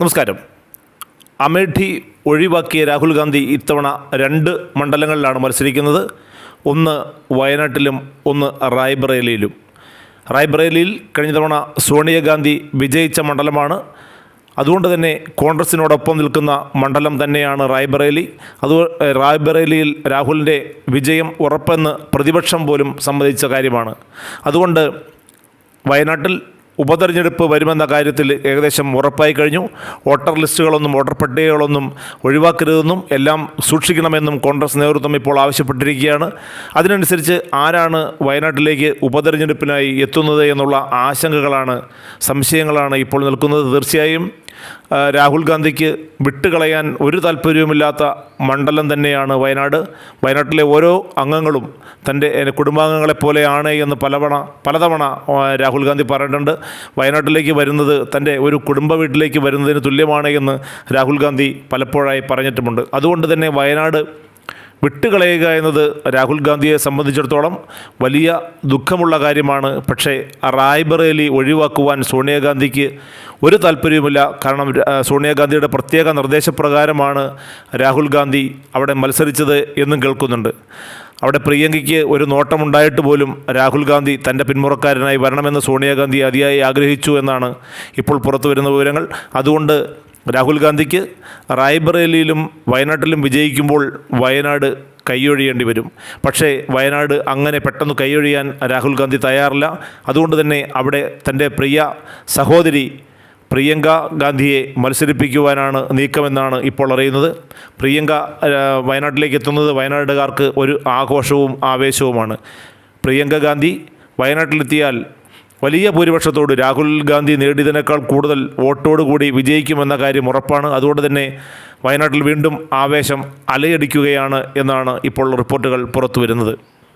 നമസ്കാരം. അമേഠി ഒഴിവാക്കിയ രാഹുൽ ഗാന്ധി ഇത്തവണ രണ്ട് മണ്ഡലങ്ങളിലാണ് മത്സരിക്കുന്നത്. ഒന്ന് വയനാട്ടിലും ഒന്ന് റായ്ബറേലിയിലും. റായ്ബറേലിയിൽ കഴിഞ്ഞ തവണ സോണിയാഗാന്ധി വിജയിച്ച മണ്ഡലമാണ്. അതുകൊണ്ട് തന്നെ കോൺഗ്രസിനോടൊപ്പം നിൽക്കുന്ന മണ്ഡലം തന്നെയാണ് റായ്ബറേലി. അത് റായ്ബറേലിയിൽ രാഹുലിന്റെ വിജയം ഉറപ്പെന്ന് പ്രതിപക്ഷം പോലും സമ്മതിച്ച കാര്യമാണ്. അതുകൊണ്ട് വയനാട്ടിൽ ഉപതെരഞ്ഞെടുപ്പ് വരുമെന്ന കാര്യത്തിൽ ഏകദേശം ഉറപ്പായി കഴിഞ്ഞു. വോട്ടർ ലിസ്റ്റുകളൊന്നും വോട്ടർ പട്ടികകളൊന്നും ഒഴിവാക്കരുതെന്നും എല്ലാം സൂക്ഷിക്കണമെന്നും കോൺഗ്രസ് നേതൃത്വം ഇപ്പോൾ ആവശ്യപ്പെട്ടിരിക്കുകയാണ്. അതിനനുസരിച്ച് ആരാണ് വയനാട്ടിലേക്ക് ഉപതെരഞ്ഞെടുപ്പിനായി എത്തുന്നത് എന്നുള്ള ആശങ്കകളാണ് സംശയങ്ങളാണ് ഇപ്പോൾ നിൽക്കുന്നത്. തീർച്ചയായും രാഹുൽ ഗാന്ധിക്ക് വിട്ടുകളയാൻ ഒരു താല്പര്യവുമില്ലാത്ത മണ്ഡലം തന്നെയാണ് വയനാട്. വയനാട്ടിലെ ഓരോ അംഗങ്ങളും തന്റെ കുടുംബാംഗങ്ങളെ പോലെയാണ് എന്ന് പലവണ പലതവണ രാഹുൽ ഗാന്ധി പറഞ്ഞിട്ടുണ്ട്. വയനാട്ടിലേക്ക് വരുന്നത് തന്റെ ഒരു കുടുംബ വീട്ടിലേക്ക് വരുന്നതിന് തുല്യമാണ് എന്ന് രാഹുൽ ഗാന്ധി പലപ്പോഴായി പറഞ്ഞിട്ടുമുണ്ട്. അതുകൊണ്ട് തന്നെ വയനാട് വിട്ടുകളയുക എന്നത് രാഹുൽ ഗാന്ധിയെ സംബന്ധിച്ചിടത്തോളം വലിയ ദുഃഖമുള്ള കാര്യമാണ്. പക്ഷേ റായ്ബറേലി ഒഴിവാക്കുവാൻ സോണിയാഗാന്ധിക്ക് ഒരു താല്പര്യവുമില്ല. കാരണം സോണിയാഗാന്ധിയുടെ പ്രത്യേക നിർദ്ദേശപ്രകാരമാണ് രാഹുൽ ഗാന്ധി അവിടെ മത്സരിച്ചത് എന്നും കേൾക്കുന്നുണ്ട്. അവിടെ പ്രിയങ്കയ്ക്ക് ഒരു നോട്ടമുണ്ടായിട്ട് പോലും രാഹുൽ ഗാന്ധി തന്റെ പിന്മുറക്കാരനായി വരണമെന്ന് സോണിയാഗാന്ധി അതിയായി ആഗ്രഹിച്ചു എന്നാണ് ഇപ്പോൾ പുറത്തു വരുന്ന വിവരങ്ങൾ. അതുകൊണ്ട് രാഹുൽ ഗാന്ധിക്ക് റായ്ബറേലിയിലും വയനാട്ടിലും വിജയിക്കുമ്പോൾ വയനാട് കൈയൊഴിയേണ്ടി വരും. പക്ഷേ വയനാട് അങ്ങനെ പെട്ടെന്ന് കൈയൊഴിയാൻ രാഹുൽ ഗാന്ധി തയ്യാറില്ല. അതുകൊണ്ട് തന്നെ അവിടെ തന്റെ പ്രിയ സഹോദരി പ്രിയങ്ക ഗാന്ധിയെ മത്സരിപ്പിക്കുവാനാണ് നീക്കമെന്നാണ് ഇപ്പോൾ അറിയുന്നത്. പ്രിയങ്ക വയനാട്ടിലേക്ക് എത്തുന്നത് വയനാട്ടുകാർക്ക് ഒരു ആഘോഷവും ആവേശവുമാണ്. പ്രിയങ്ക ഗാന്ധി വയനാട്ടിലെത്തിയാൽ വലിയ ഭൂരിപക്ഷത്തോട് രാഹുൽ ഗാന്ധി നേടിയതിനേക്കാൾ കൂടുതൽ വോട്ടോടുകൂടി വിജയിക്കുമെന്ന കാര്യം ഉറപ്പാണ്. അതുകൊണ്ട് തന്നെ വയനാട്ടിൽ വീണ്ടും ആവേശം അലയടിക്കുകയാണ് എന്നാണ് ഇപ്പോൾ റിപ്പോർട്ടുകൾ പുറത്തു വരുന്നത്